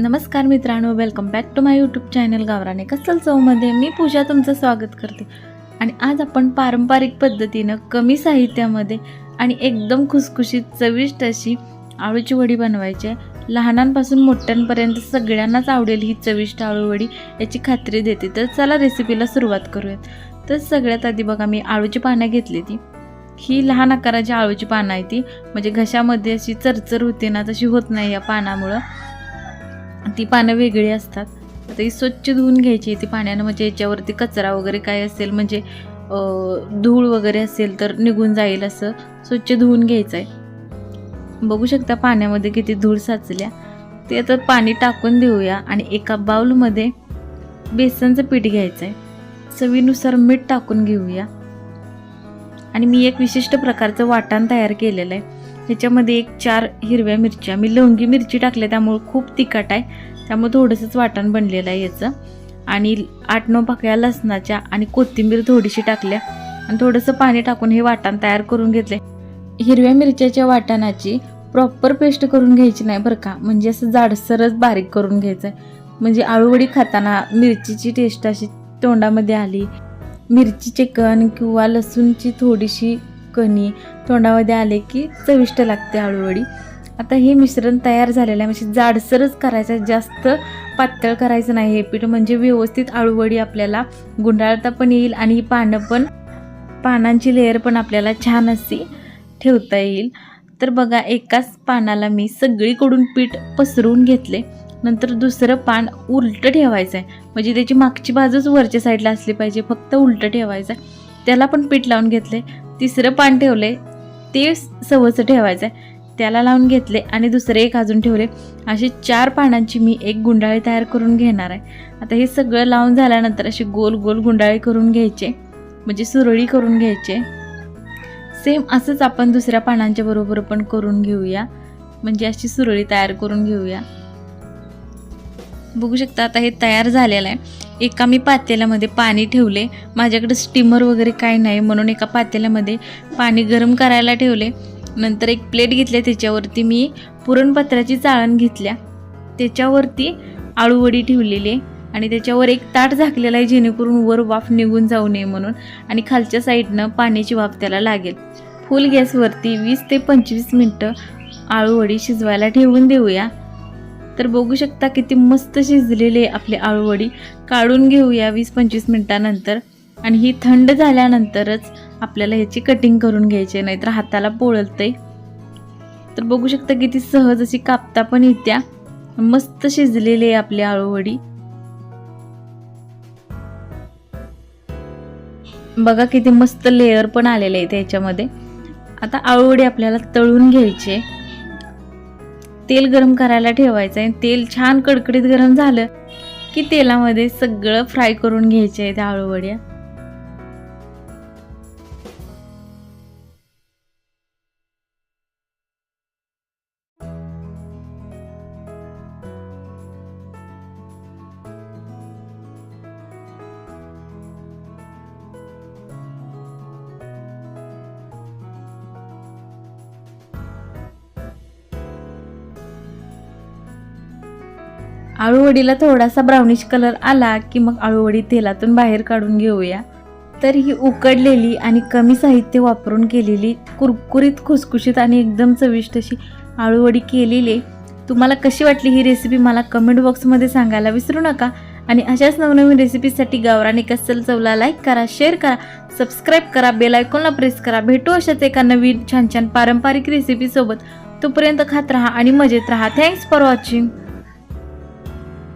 नमस्कार मित्रांनो welcome back to my YouTube channel गावराने कसल चवमध्ये मी पूजा तुमचं स्वागत करते. आणि आज आपण पारंपरिक पद्धतीनं कमी साहित्यामध्ये आणि एकदम खुसखुशीत चविष्ट अशी आळूची वडी बनवायची आहे. लहानांपासून मोठ्यांपर्यंत सगळ्यांनाच आवडेल ही चविष्ट आळूवडी याची खात्री देते. तर चला रेसिपीला सुरुवात करूयात. तर सगळ्यात आधी बघा मी आळूची पानं घेतली ती. ही लहान आकाराची आळूची पानं आहे ती. म्हणजे घशामध्ये अशी चरचर होते ना तशी होत नाही या पानामुळं. ती पानं वेगळी असतात. आता ही स्वच्छ धुवून घ्यायची ती पाण्यानं म्हणजे याच्यावरती कचरा वगैरे काय असेल म्हणजे धूळ वगैरे असेल तर निघून जाईल असं स्वच्छ धुवून घ्यायचं आहे बघू शकता पाण्यामध्ये किती धूळ साचल्या. ते आता पाणी टाकून देऊया आणि एका बाउलमध्ये बेसनचं पीठ घ्यायचं आहे चवीनुसार मीठ टाकून घेऊया. आणि मी एक विशिष्ट प्रकारचं वाटण तयार केलेलं आहे. ह्याच्यामध्ये एक चार हिरव्या मिरच्या. मी लवंगी मिरची टाकल्या त्यामुळं खूप तिखट आहे. त्यामुळे थोडंसंच वाटण बनलेलं आहे याचं. आणि आठ नऊ पाकळ्या लसणाच्या आणि कोथिंबीर थोडीशी टाकल्या. आणि थोडंसं पाणी टाकून हे वाटण तयार करून घेतले. हिरव्या मिरच्याच्या वाटणाची प्रॉपर पेस्ट करून घ्यायची नाही बरं का. म्हणजे असं जाडसरच बारीक करून घ्यायचं आहे म्हणजे आळूवडी खाताना मिरचीची टेस्ट अशी तोंडामध्ये आली. मिरची चिकन किंवा लसूणची थोडीशी कणी तोंडामध्ये आले की चविष्ट लागते आळूवडी. आता हे मिश्रण तयार झालेलं आहे. म्हणजे जाडसरच करायचं आहे. जास्त पातळ करायचं नाही हे पीठ. म्हणजे व्यवस्थित आळूवडी आपल्याला गुंडाळता पण येईल आणि ही पानं पण पानांची लेअर पण आपल्याला छान अशी ठेवता येईल. तर बघा एकाच पानाला मी सगळीकडून पीठ पसरवून घेतले. नंतर दुसरं पान उलटं ठेवायचं आहे. म्हणजे त्याची मागची बाजूच वरच्या साईडला असली पाहिजे. फक्त उलटं ठेवायचं आहे. त्याला पण पीठ लावून घेतले तिसरं पान ठेवले ते सवचं ठेवायचं आहे त्याला लावून घेतले आणि दुसरे एक अजून ठेवले अशी चार पानांची मी एक गुंडाळी तयार करून घेणार आहे. आता हे सगळं लावून झाल्यानंतर अशी गोल गोल गुंडाळी करून घ्यायचे. म्हणजे सुरळी करून घ्यायचे. सेम असंच आपण दुसऱ्या पानांच्या बरोबर पण करून घेऊया. म्हणजे अशी सुरळी तयार करून घेऊया. बघू शकता आता हे तयार झालेलं आहे. एका मी पातेल्यामध्ये पाणी ठेवले. माझ्याकडे स्टीमर वगैरे काय नाही म्हणून एका पातेल्यामध्ये पाणी गरम करायला ठेवले. नंतर एक प्लेट घेतल्या त्याच्यावरती मी पुरणपत्राची चाळण घेतल्या. त्याच्यावरती आळूवडी ठेवलेली आहे आणि त्याच्यावर एक ताट झाकलेला आहे जेणेकरून वर वाफ निघून जाऊ नये म्हणून आणि खालच्या साईडनं पाण्याची वाफ त्याला लागेल. फुल गॅसवरती वीस ते पंचवीस मिनटं आळूवडी शिजवायला ठेवून देऊया. तर बघू शकता किती मस्त शिजलेली आहे आपली आळूवडी. काढून घेऊया वीस पंचवीस मिनटानंतर. आणि ही थंड झाल्यानंतरच आपल्याला ह्याची कटिंग करून घ्यायची नाहीतर हाताला पोळलते तर बघू शकता किती सहज अशी कापता पण येत्या. मस्त शिजलेली आहे आपली आळूवडी. बघा किती मस्त लेअर पण आलेले आहेत याच्यामध्ये आता आळूवडी आपल्याला तळून घ्यायची आहे. तेल गरम करायला ठेवायचं आहे तेल छान कडकडीत गरम झालं की तेलामध्ये सगळं फ्राय करून घ्यायचे आहे त्या आळूवड्या. आळूवडीला थोडासा ब्राउनिश कलर आला की मग आळूवडी तेलातून बाहेर काढून घेऊया. तर ही उकडलेली आणि कमी साहित्य वापरून केलेली कुरकुरीत खुसखुशीत आणि एकदम चविष्ट अशी आळूवडी केलेली. तुम्हाला कशी वाटली ही रेसिपी मला कमेंट बॉक्समध्ये सांगायला विसरू नका. आणि अशाच नवनवीन रेसिपीसाठी गावराने कसल चवला लाईक करा शेअर करा सबस्क्राईब करा बेल आयकॉनला प्रेस करा. भेटू अशाच एका नवीन छान छान पारंपरिक रेसिपीसोबत तोपर्यंत खात राहा आणि मजेत राहा. Thanks for watching